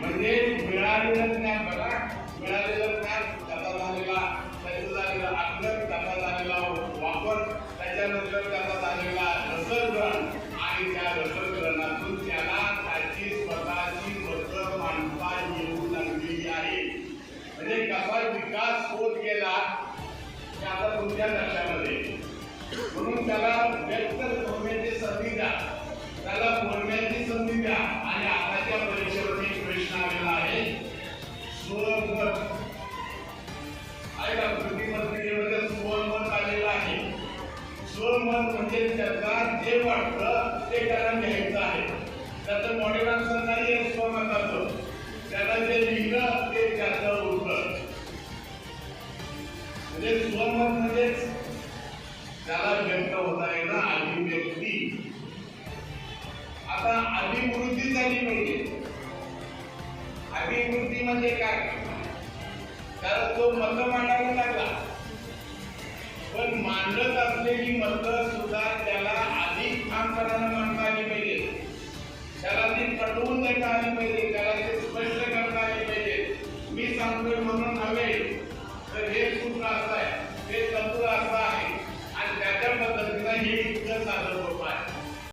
म्हणजे मिळालेलं ज्ञान बघा मिळालेलं ज्ञान त्याचा झालेला त्याचा झालेला अभ्यास त्याचा झालेला वापर त्याच्यानंतर त्याचा झालेला रसग्रहण आणि त्या रसग्रहणातून त्याला त्याची स्वतःची मतं मांडता येऊ लागलेली आहे. म्हणजे कसा विकास होत गेला ते आता तुमच्या लक्षामध्ये. म्हणून त्याला व्यक्त होण्याची संधी द्या. स्वमत म्हणजे त्याचा जे वाटतं ते त्याला घ्यायचं आहे त्याचं मॉडेल आन्सर नाही आहे स्वमताचं त्याला जे लिहिलं ते त्याचं उत्तर म्हणजे स्वमत म्हणजेच त्याला व्यक्त होता येणं अभिव्यक्ती आता अभिवृद्धी झाली पाहिजे अभिवृद्धी म्हणजे काय? त्याला तो मत मांडायला लागला. मांडत असलेली मतं सुद्धा त्याला अधिक ठामपणानं मांडता आली पाहिजे. त्याला ती पटवून देता आली पाहिजे त्याला ते स्पष्ट करता आली पाहिजे. मी सांगतोय म्हणून हवे तर हे सूत्र असं आहे.